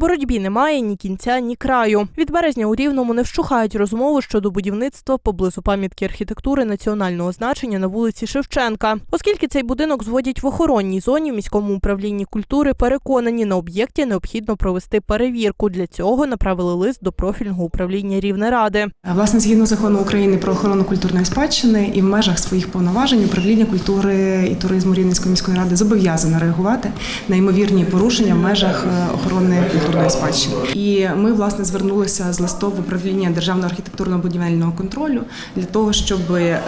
Боротьбі немає ні кінця, ні краю. Від березня у Рівному не вщухають розмови щодо будівництва поблизу пам'ятки архітектури національного значення на вулиці Шевченка. Оскільки цей будинок зводять в охоронній зоні в міському управлінні культури, переконані на об'єкті необхідно провести перевірку. Для цього направили лист до профільного управління Рівнеради. Власне, згідно закону України про охорону культурної спадщини і в межах своїх повноважень управління культури і туризму Рівненської міської ради зобов'язане реагувати на ймовірні порушення в межах е, охорони культурної спадщини. І ми власне звернулися з листом в управління державного архітектурно-будівельного контролю для того, щоб е,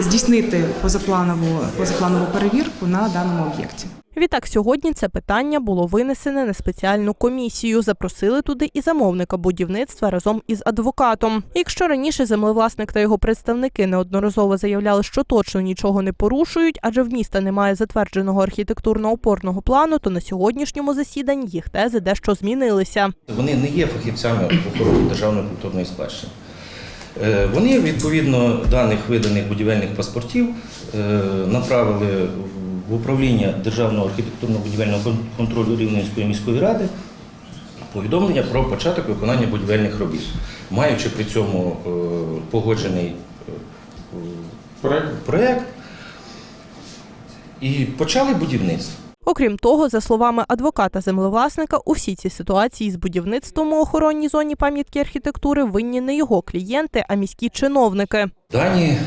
здійснити позапланову позапланову перевірку на даному об'єкті. Відтак, сьогодні це питання було винесене на спеціальну комісію. Запросили туди і замовника будівництва разом із адвокатом. Якщо раніше землевласник та його представники неодноразово заявляли, що точно нічого не порушують, адже в міста немає затвердженого архітектурно-опорного плану, то на сьогоднішньому засіданні їх тези дещо змінилися. Вони не є фахівцями охорони державної культурної спадщини. Е, Вони відповідно даних виданих будівельних паспортів е, направили в управління Державного архітектурно-будівельного контролю Рівненської міської ради повідомлення про початок виконання будівельних робіт, маючи при цьому е, погоджений е, Проект. проект і почали будівництво. Окрім того, за словами адвоката землевласника, у всій цій ситуації з будівництвом у охоронній зоні пам'ятки архітектури винні не його клієнти, а міські чиновники. Дані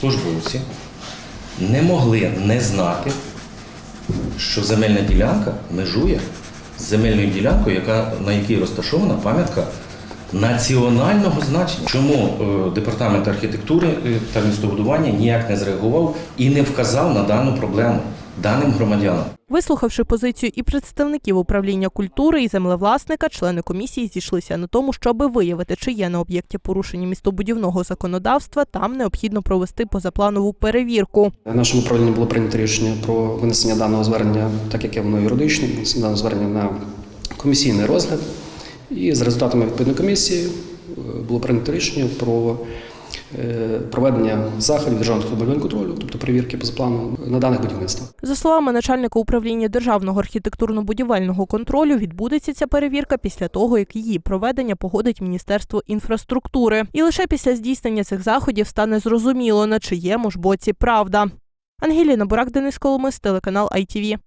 службовці не могли не знати, що земельна ділянка межує з земельною ділянкою, яка, на якій розташована пам'ятка національного значення. Чому е, департамент архітектури е, та містобудування ніяк не зреагував і не вказав на дану проблему даним громадянам? Вислухавши позицію і представників управління культури і землевласника, члени комісії зійшлися на тому, щоби виявити, чи є на об'єкті порушення містобудівного законодавства. Там необхідно провести позапланову перевірку. В нашому управлінні було прийнято рішення про винесення даного звернення, так як воно юридичне, винесення даного звернення на комісійний розгляд. І з результатами відповідної комісії е, було прийнято рішення про проведення заходів державного будівельного контролю, тобто перевірки поза планом на даних будівництвах. За словами начальника управління державного архітектурно-будівельного контролю, відбудеться ця перевірка після того, як її проведення погодить Міністерство інфраструктури. І лише після здійснення цих заходів стане зрозуміло, на чиєму ж боці правда. Ангеліна Бурак, Денис Коломис, телеканал ITV.